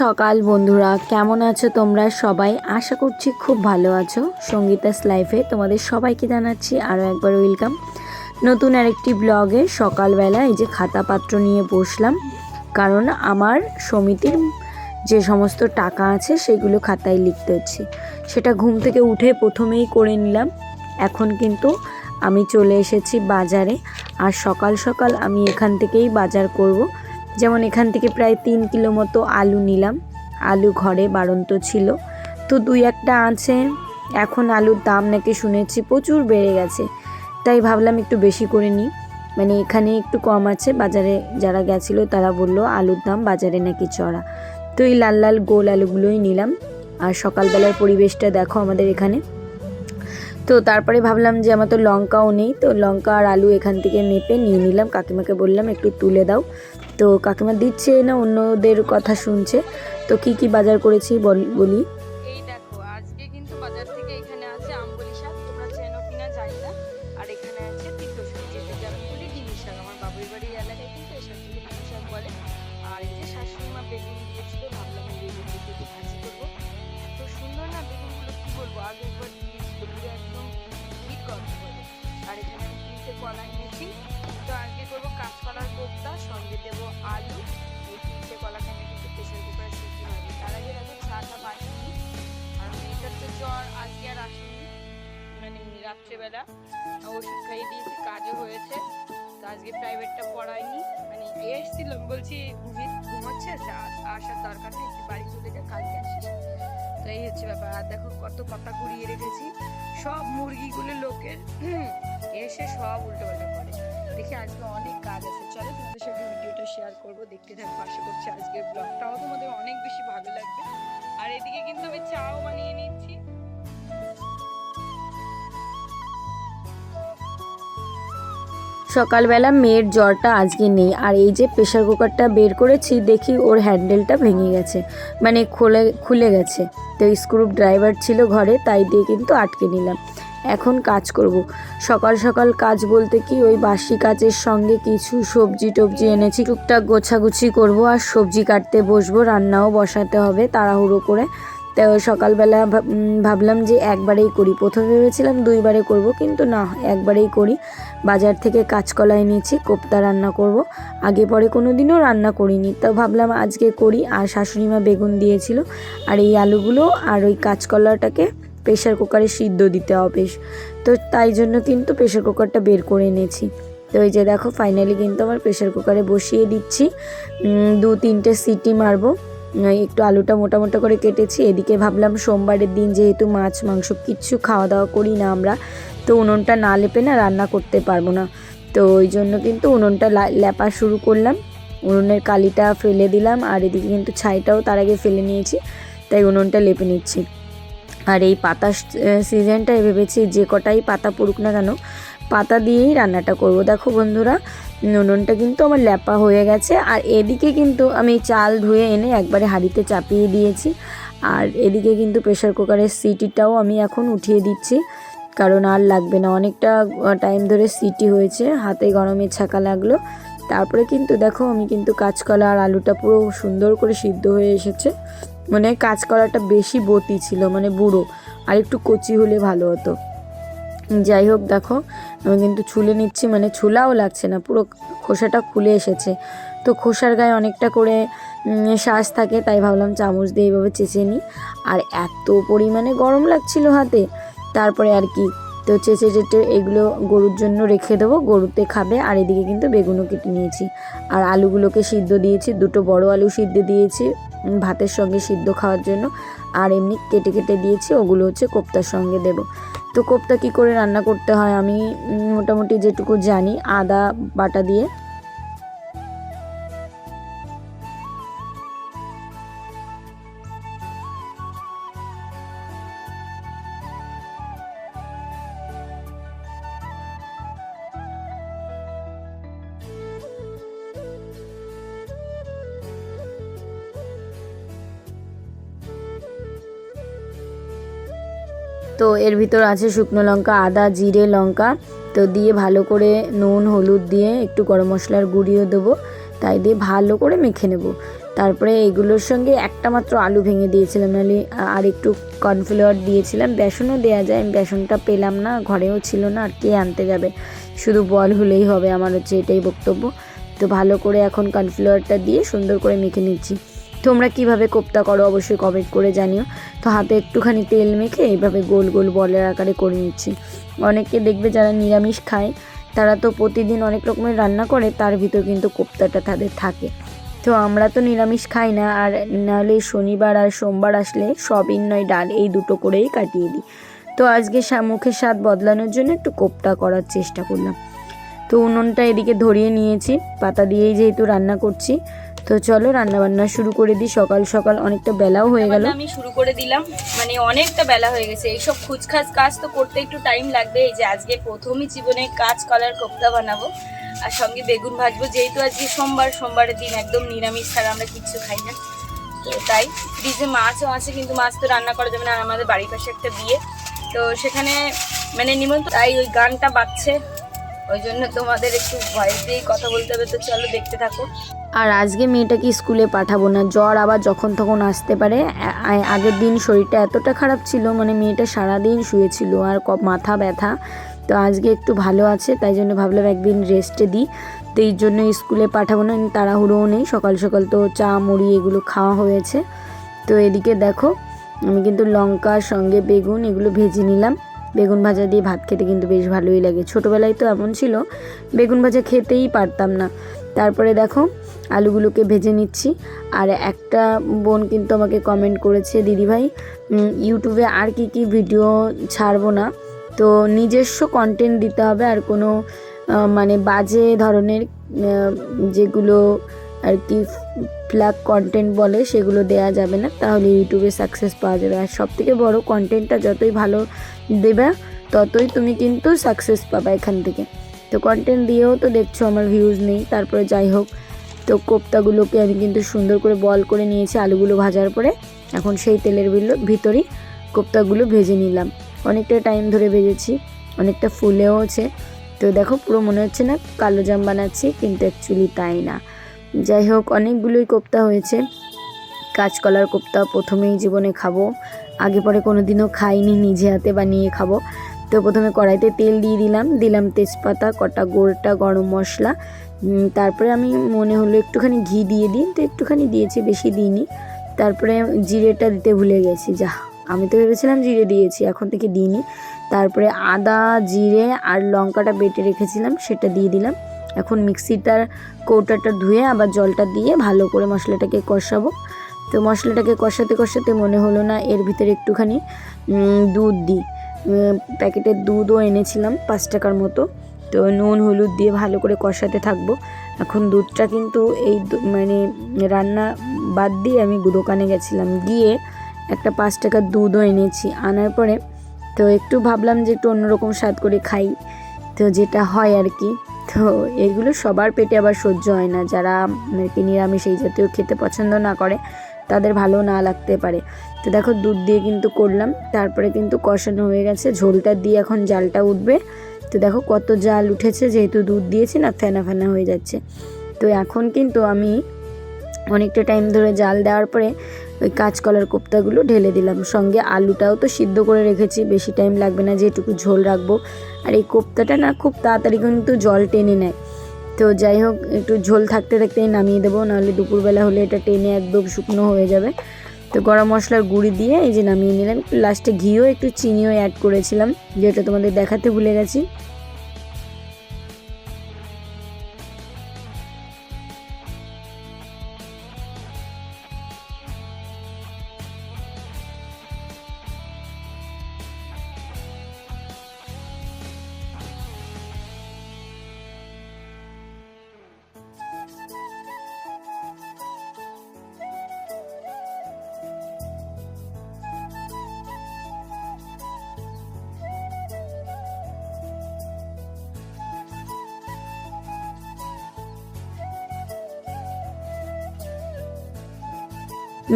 সকাল, বন্ধুরা। কেমন আছো তোমরা সবাই? আশা করছি খুব ভালো আছো। সঙ্গীতাস লাইফে তোমাদের সবাইকে জানাচ্ছি আরও একবার ওয়েলকাম। নতুন আরেকটি ব্লগে সকালবেলা এই যে খাতা পাত্র নিয়ে বসলাম। কারণ আমার সমিতির যে সমস্ত টাকা আছে সেগুলো খাতায় লিখতে হচ্ছে। সেটা ঘুম থেকে উঠে প্রথমেই করে নিলাম। এখন কিন্তু আমি চলে এসেছি বাজারে। আর সকাল সকাল আমি এখান থেকেই বাজার করব। যেমন এখান থেকে প্রায় তিন কিলো মতো আলু নিলাম। আলু ঘরে বাড়ন্ত ছিল। তো দুই একটা আছে। এখন আলুর দাম নাকি শুনেছি প্রচুর বেড়ে গেছে। তাই ভাবলাম একটু বেশি করে নিই। মানে এখানে একটু কম আছে। বাজারে যারা গেছিল তারা বলল আলুর দাম বাজারে নাকি চড়া। তো এই লাল লাল গোল আলুগুলোই নিলাম। আর সকালবেলার পরিবেশটা দেখো আমাদের এখানে। তো তারপরে ভাবলাম যে আমার তো লঙ্কাও নেই। তো লঙ্কা আর আলু এখান থেকে মেপে নিয়ে নিলাম। কাকিমাকে বললাম একটু তুলে দাও। তো কাকিমা দিচ্ছে না, অন্যদের কথা শুনছে। তো কি কি বাজার করেছি বল- এই আজকে কিন্তু বাজার থেকে আছে তোমরা চেনো জানি না। আর এখানে আছে কিন্তু আর এখানে আমি তিনটে কলা নিয়েছি। তো আজকে করব কাঁচকলার কোপ্তা, সঙ্গে দেবো আলু, এই তিনটে কলাকে আমি কিন্তু প্রেশার কুকারে সিটি মারবো তার আগে দেখো চাটা বানিয়ে আর মেয়েটার তো জ্বর আজকে আর আসেনি। মানে রাত্রেবেলা ওষুধ খাইয়ে দিয়েছি, কাজও হয়েছে। তো আজকে প্রাইভেটটা পড়ায়নি মানে এসেছিল বলছি, ঘুমিয়ে, ঘুমাচ্ছে? যা- আসার দরকার নেই তুই বাড়ি চলে যা কালকে আসিস তো এই হচ্ছে ব্যাপার। আর দেখো কত কথা কুড়িয়ে রেখেছি। সব মুরগিগুলো লোকের, এসে সব উল্টো পাল্টা দেখি আজকে অনেক কাজ আছে। চলো তোমাদের সাথে ভিডিওটা শেয়ার করব, দেখতে থাকব আশা করছি আজকের ব্লগটাও তোমাদের অনেক বেশি ভালো লাগবে। আর এদিকে কিন্তু আমি চাও বানিয়ে নিচ্ছি। সকালবেলা মেয়ের জ্বরটা আজকে নেই, আর এই যে প্রেশার কুকারটা বের করেছি, দেখি ওর হ্যান্ডেলটা ভেঙে গেছে মানে খুলে খুলে গেছে। তো স্ক্রু ড্রাইভার ছিল ঘরে, তাই দিয়ে কিন্তু আটকে নিলাম। এখন কাজ করব। সকাল সকাল কাজ বলতে কি, ওই বাসি কাজের সঙ্গে কিছু সবজি টবজি এনেছি, টুকটাক গোছাগুছি করব আর সবজি কাটতে বসবো, রান্নাও বসাতে হবে তাড়াহুড়ো করে। তো সকালবেলা ভাব- ভাবলাম যে একবারেই করি। প্রথমে ভেবেছিলাম দুইবারে করব, কিন্তু না, একবারেই করি। বাজার থেকে কাঁচকলা এনেছি কোপ্তা রান্না করব। আগে পরে কোনো দিনও রান্না করিনি। তো ভাবলাম আজকে করি, আর শাশুড়ি মা বেগুন দিয়েছিল, আর এই আলুগুলো, আর ওই কাঁচকলাটাকে প্রেশার কুকারে সিদ্ধ দিতে হবে তো তাই জন্য কিন্তু প্রেশার কুকারটা বের করে এনেছি। তো এই যে দেখো ফাইনালি কিন্তু আমার প্রেশার কুকারে বসিয়ে দিচ্ছি। দু তিনটে সিটি মারবো। একটু আলুটা মোটা মোটা করে কেটেছি। এদিকে ভাবলাম সোমবারের দিন যেহেতু মাছ, মাংস কিচ্ছু খাওয়া দাওয়া করি না আমরা, তো উনুনটা না লেপে না রান্না করতে পারব না। তো ওই জন্য কিন্তু উনুনটা লেপা শুরু করলাম। উনুনের কালিটা ফেলে দিলাম। আর এদিকে কিন্তু ছাইটাও তার আগে ফেলে নিয়েছি, তাই উনুনটা লেপে নিচ্ছি। আর এই পাতা সিজনটায় ভেবেছি যে কটাই পাতা পড়ুক না কেন, পাতা দিয়েই রান্নাটা করব। দেখো বন্ধুরা নুনটা কিন্তু আমার ল্যাপা হয়ে গেছে। আর এদিকে কিন্তু আমি চাল ধুয়ে এনে একবারে হাঁড়িতে চাপিয়ে দিয়েছি। আর এদিকে কিন্তু প্রেশার কুকারের সিটিটাও আমি এখন উঠিয়ে দিচ্ছি। কারণ আর লাগবে না, অনেকটা টাইম ধরে সিটি হয়েছে, হাতে গরমে ছাকা লাগল। তারপরে কিন্তু দেখো, আমি কিন্তু কাঁচকলা আর আলুটা পুরো সুন্দর করে সিদ্ধ হয়ে এসেছে। মানে কাঁচকলাটা বেশি বটি ছিল মানে বুড়ো। আর একটু কচি হলে ভালো হতো। যাই হোক, দেখো, আমি কিন্তু ছুলে নিচ্ছি মানে ছুলাও লাগছে না, পুরো খোসাটা খুলে এসেছে। তো খোসার গায়ে অনেকটা করে শ্বাস থাকে, তাই ভাবলাম চামচ দিয়ে এইভাবে চেঁচে নিই। আর এত পরিমাণে গরম লাগছিল হাতে। তারপরে আর কি, তো চেঁচে চেটে এগুলো গরুর জন্য রেখে দেবো, গরুতে খাবে। আর এদিকে কিন্তু বেগুনও কেটে নিয়েছি। আর আলুগুলোকে সিদ্ধ দিয়েছি, দুটো বড় আলু সিদ্ধ দিয়েছি। ভাতের সঙ্গে সিদ্ধ খাওয়ার জন্য। আর এমনি কেটে কেটে দিয়েছি, ওগুলো হচ্ছে কোপ্তার সঙ্গে দেব। তো কোপ্তা কী করে রান্না করতে হয় আমি মোটামুটি যেটুকু জানি, আদা বাটা দিয়ে তো এর ভিতর আছে শুকনো লঙ্কা, আদা, জিরে লঙ্কা। তো দিয়ে ভালো করে নুন, হলুদ দিয়ে একটু গরম মশলার গুঁড়িও দেবো। তাই দিয়ে ভালো করে মেখে নেব। তারপরে এগুলোর সঙ্গে একটা মাত্র আলু ভেঙে দিয়েছিলাম। নাহলে আর একটু কর্নফ্লাওয়ার দিয়েছিলাম। বেসনও দেওয়া যায়, আমি বেসনটা পেলাম না, ঘরেও ছিল না, আর কে আনতে যাবে? শুধু বল হলেই হবে, আমার হচ্ছে এটাই বক্তব্য। তো ভালো করে এখন কর্নফ্লাওয়ারটা দিয়ে সুন্দর করে মেখে নিচ্ছি। তোমরা কীভাবে কোপ্তা করো অবশ্যই কমেন্ট করে জানিও। তো হাতে একটুখানি তেল মেখে এইভাবে গোল গোল বলের আকারে করে নিচ্ছি। অনেকে দেখবে যারা নিরামিষ খায়, তারা তো প্রতিদিন অনেক রকমের রান্না করে, তার ভিতর কিন্তু কোপ্তাটা তাদের থাকে। তো আমরা তো নিরামিষ খাই না, আর নাহলে শনিবার আর সোমবার আসলে সবিন নয়, ডাল এই দুটো করেই কাটিয়ে দিই। তো আজকে মুখের স্বাদ বদলানোর জন্য একটু কোপ্তা করার চেষ্টা করলাম। তো উনুনটা এদিকে ধরিয়ে নিয়েছি, পাতা দিয়েই যেহেতু রান্না করছি তো চলো রান্না বান্না শুরু করে দিই। সকাল সকাল অনেকটা বেলাও হয়ে গেল। আমি শুরু করে দিলাম। মানে অনেকটা বেলা হয়ে গেছে। এইসব খুচখাচ কাজ তো করতে একটু টাইম লাগবে। এই যে আজকে প্রথমই জীবনে কাজ কলার, কোপ্তা বানাবো। আর সঙ্গে বেগুন ভাজবো। যেহেতু আজকে সোমবার, সোমবারের দিন একদম নিরামিষ ছাড়া আমরা কিচ্ছু খাই না। তো তাই ফ্রিজে মাছও আছে, কিন্তু মাছ তো রান্না করা যাবে না। আর আমাদের বাড়ির পাশে একটা বিয়ে। তো সেখানে মানে নিমন্ত্রণ তাই ওই গানটা বাজছে। ওই জন্য তোমাদের একটু ভয়েস দিয়েই কথা বলতে হবে, তো চলো দেখতে থাকো। আর আজকে মেয়েটাকে স্কুলে পাঠাবো না, জ্বর আবার যখন তখন আসতে পারে। আগের দিন শরীরটা এতটা খারাপ ছিল মানে মেয়েটা সারাদিন শুয়েছিল আর মাথা ব্যথা। তো আজকে একটু ভালো আছে, তাই জন্য ভাবলাম একদিন রেস্টে দিই। তো এই জন্য স্কুলে পাঠাবো না, তাড়াহুড়োও নেই, সকাল সকাল তো চা, মুড়ি এগুলো খাওয়া হয়েছে। তো এদিকে দেখো, আমি কিন্তু লঙ্কার সঙ্গে বেগুন এগুলো ভেজে নিলাম। বেগুন ভাজা দিয়ে ভাত খেতে কিন্তু বেশ ভালোই লাগে। ছোটোবেলায় তো এমন ছিল, বেগুন ভাজা খেতেই পারতাম না। তারপরে দেখো, আলুগুলোকে ভেজে নিচ্ছি। আর একটা বোন কিন্তু আমাকে কমেন্ট করেছে দিদিভাই ইউটিউবে আর কি কি ভিডিও ছাড়বো না? তো নিজস্ব কন্টেন্ট দিতে হবে আর কোনো মানে বাজে ধরনের যেগুলো আর কি ফ্ল্যাগ কন্টেন্ট বলে সেগুলো দেয়া যাবে না। তাহলে ইউটিউবে সাকসেস পাওয়া যাবে। আর সব থেকে বড়ো কন্টেন্টটা যতই ভালো দেবে, ততই তুমি কিন্তু সাকসেস পাবা এখান থেকে। তো কন্টেন্ট দিয়েও তো দেখছ আমার ভিউজ নেই, তারপরে যাই হোক, তো কোপ্তাগুলোকে আমি কিন্তু সুন্দর করে বল করে নিয়েছি আলুগুলো ভাজার পরে। এখন সেই তেলের বিল- ভিতরেই কোপ্তাগুলো ভেজে নিলাম। অনেকটা টাইম ধরে ভেজেছি, অনেকটা ফুলেওছে তো দেখো, পুরো মনে হচ্ছে না কালো জাম বানাচ্ছি, কিন্তু অ্যাকচুয়ালি তাই না। যাই হোক, অনেকগুলোই কোপ্তা হয়েছে। কাঁচকলার কোপ্তা প্রথমেই জীবনে খাব। আগে পরে কোনো দিনও খাইনি, নিজে হাতে বানিয়ে খাব। তো প্রথমে কড়াইতে তেল দিয়ে দিলাম। দিলাম তেজপাতা, কটা গোলটা গরম মশলা। তারপরে আমি মনে হলো একটুখানি ঘি দিয়ে দিই। তো একটুখানি দিয়েছি, বেশি দিইনি। তারপরে জিরেটা দিতে ভুলে গেছি। যা আমি তো ভেবেছিলাম জিরে দিয়েছি, এখন থেকে দিইনি। তারপরে আদা, জিরে আর লঙ্কাটা বেটে রেখেছিলাম, সেটা দিয়ে দিলাম। এখন মিক্সিটার কৌটাটা ধুয়ে আবার জলটা দিয়ে ভালো করে মশলাটাকে কষাবো। তো মশলাটাকে কষাতে কষাতে মনে হলো না এর ভিতরে একটুখানি দুধ দিই। প্যাকেটের দুধও এনেছিলাম পাঁচ টাকার মতো। তো নুন, হলুদ দিয়ে ভালো করে কষাতে থাকব। এখন দুধটা কিন্তু এই মানে রান্না বাদ দিয়ে আমি দোকানে গেছিলাম। গিয়ে একটা পাঁচ টাকার দুধও এনেছি আনার পরে। তো একটু ভাবলাম যে একটু অন্যরকম স্বাদ করে খাই। তো যেটা হয় আর কি, তো এগুলো সবার পেটে আবার সহ্য হয় না। যারা আর কি নিরামিষ এই জাতীয় খেতে পছন্দ না করে তাদের ভালো না লাগতে পারে। তো দেখো দুধ দিয়ে কিন্তু করলাম, তারপরে কিন্তু কষানো হয়ে গেছে। ঝোলটা দিয়ে এখন জালটা উঠবে। তো দেখো কত জাল উঠেছে, যেহেতু দুধ দিয়েছি না, ফেনা ফেনা হয়ে যাচ্ছে। তো এখন কিন্তু আমি অনেকটা টাইম ধরে জাল দেওয়ার পরে ওই কাঁচকলার কোপ্তাগুলো ঢেলে দিলাম। সঙ্গে আলুটাও তো সিদ্ধ করে রেখেছি, বেশি টাইম লাগবে না, যেটুকু ঝোল রাখব। আর এই কোপ্তাটা না খুব তাড়াতাড়ি কিন্তু জল টেনে নেয়। তো যাই হোক, একটু ঝোল থাকতে থাকতেই নামিয়ে দেবো, নাহলে দুপুরবেলা হলে এটা টেনে একদম শুকনো হয়ে যাবে। তো গরম মশলার গুঁড়ি দিয়ে এই যে নামিয়ে নিলাম লাস্টে ঘিও, একটু চিনিও অ্যাড করেছিলাম, যেটা তোমাদের দেখাতে ভুলে গেছি।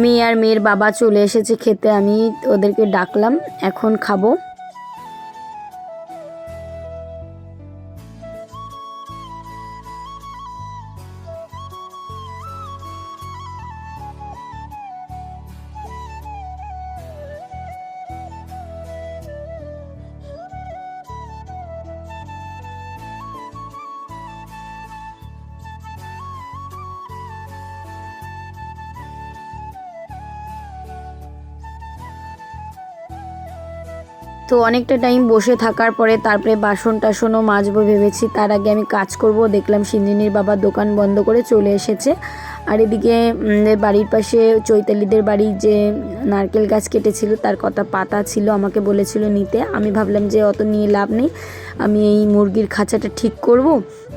মেয়ে আর মেয়ের বাবা চলে এসেছে খেতে আমি ওদেরকে ডাকলাম এখন খাব। তো অনেকটা টাইম বসে থাকার পরে তারপরে বাসন টাসনও মাজবো ভেবেছি। তার আগে আমি কাজ করব, দেখলাম সিঞ্জিনীর বাবা দোকান বন্ধ করে চলে এসেছে। আর এদিকে বাড়ির পাশে চৈতালিদের বাড়ি যে নারকেল গাছ কেটেছিল, তার কথা পাতা ছিল, আমাকে বলেছিল নিতে। আমি ভাবলাম যে অত নিয়ে লাভ নেই, আমি এই মুরগির খাঁচাটা ঠিক করব।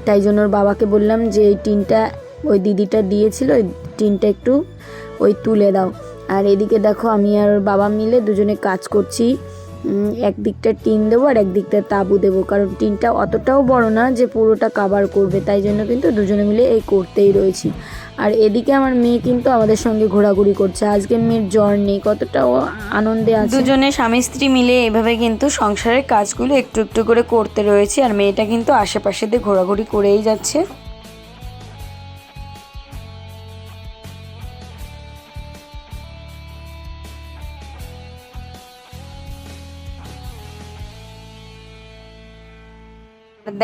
তাই জন্য ওর বাবাকে বললাম যে এই টিনটা ওই দিদিটা দিয়েছিল, ওই টিনটা একটু ওই তুলে দাও। আর এদিকে দেখো, আমি আর বাবা মিলে দুজনে কাজ করছি। উম, একদিকটা টিন দেবো আর একদিকটা তাবু দেবো। কারণ টিনটা অতটাও বড় না যে পুরোটা কাভার করবে তাই জন্য কিন্তু দুজনে মিলে এই করতেই রয়েছি। আর এদিকে আমার মেয়ে কিন্তু আমাদের সঙ্গে ঘোরাঘুরি করছে। আজকে মেয়ের জ্বর নেই কতটা ও আনন্দে আছে। দুজনে স্বামী স্ত্রী মিলে এভাবে কিন্তু সংসারের কাজগুলো একটু একটু করে করতে রয়েছে। আর মেয়েটা কিন্তু আশেপাশে দিয়ে ঘোরাঘুরি করেই যাচ্ছে।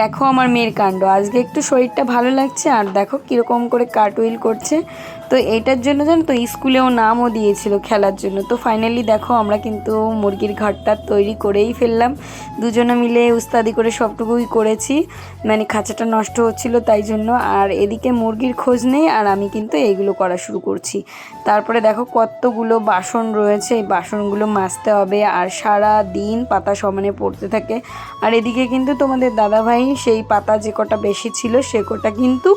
দেখো আমার মেয়ের কাণ্ড। আজকে একটু শরীরটা ভালো লাগছে, আর দেখো কীরকম করে কার্টুইল করছে। তো এইটার জন্য জানো তো স্কুলেও নামও দিয়েছিল খেলার জন্য। তো ফাইনালি দেখো আমরা কিন্তু মুরগির ঘরটা তৈরি করেই ফেললাম। দুজনে মিলে উস্তাদি করে সবটুকুই করেছি। মানে খাঁচাটা নষ্ট হচ্ছিল তাই জন্য। আর এদিকে মুরগির খোঁজ নেই আর আমি কিন্তু এইগুলো করা শুরু করছি। তারপরে দেখো কতগুলো বাসন রয়েছে। এই বাসনগুলো মাজতে হবে আর সারা দিন পাতা সমানে পড়তে থাকে। আর এদিকে কিন্তু তোমাদের দাদাভাই সেই পাতা যে কটা বেশি ছিল সে কটা কিন্তু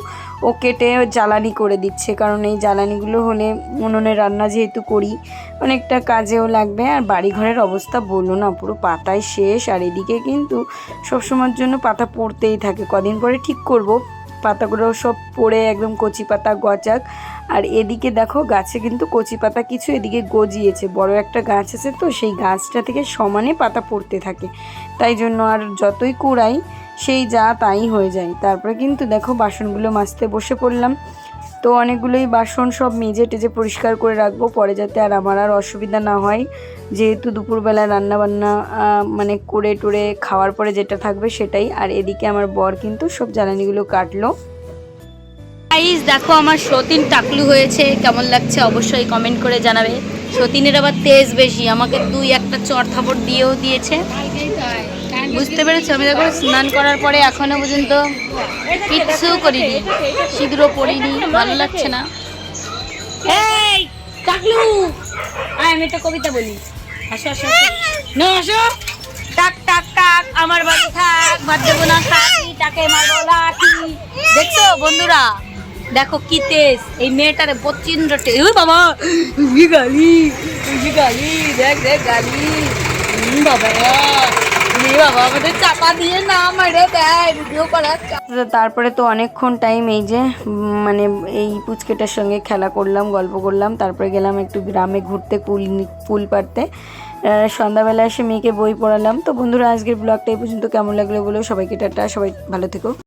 ও কেটে জ্বালানি করে দিচ্ছে। কারণ এই জ্বালানিগুলো হলে উনুনে রান্না যেহেতু করি, অনেকটা কাজেও লাগবে। আর বাড়ি ঘরের অবস্থা বলল না, পুরো পাতায় শেষ। আর এদিকে কিন্তু সবসময়ের জন্য পাতা পড়তেই থাকে। কদিন পরে ঠিক করব। পাতাগুলো সব পড়ে একদম কচি পাতা গজাক। আর এদিকে দেখো, গাছে কিন্তু কচি পাতা কিছু এদিকে গজিয়েছে। বড় একটা গাছ আছে তো, সেই গাছটা থেকে সমানে পাতা পড়তে থাকে। তাই জন্য আর যতই কুড়াই, সেই যা তাই হয়ে যায়। তারপরে কিন্তু দেখো, বাসনগুলো মাজতে বসে পড়লাম। তো অনেকগুলোই বাসন সব মেজে টেজে পরিষ্কার করে রাখব, পরে যাতে আর আমার আর অসুবিধা না হয়। যেহেতু দুপুরবেলা রান্না বান্না মানে করে টোরে খাওয়ার পরে যেটা থাকবে সেটাই। আর এদিকে আমার বর কিন্তু সব জ্বালানিগুলো কাটলো। গাইস দেখো আমার সতীন টাকলু হয়েছে, কেমন লাগছে অবশ্যই কমেন্ট করে জানাবে। সতীনের আবার তেজ বেশি, আমাকে দুই একটা চর থাপড় দিয়েও দিয়েছে। বুঝতে পেরেছ? আমি দেখো, স্নান করার পরে এখনও পর্যন্ত কিচ্ছু করিনি। সিঁদুরও পড়িনি, ভালো লাগছে না। এই আমি একটা কবিতা বলি। আসো আসো। না, আসো। টাক টাক টাক, আমার বাড়ি থাক ভাত দেবো না থাকি টাকে মারবো দেখছ বন্ধুরা? দেখো কি তেজ। এই মেয়েটারে প্রচণ্ড টেজ ওই বাবা গালি গালি দেখ দেখ, গালি। বাবা। তো তারপরে তো অনেকক্ষণ টাইম এই যে মানে এই পুচকেটার সঙ্গে খেলা করলাম, গল্প করলাম, তারপরে গেলাম একটু গ্রামে ঘুরতে ফুল পারতে পাড়তে। সন্ধ্যাবেলা এসে মেয়েকে বই পড়ালাম। তো বন্ধুরা, আজকের ব্লগটা এই পর্যন্ত। কেমন লাগল বলো? সবাইকে টাটা, সবাই ভালো থেকো।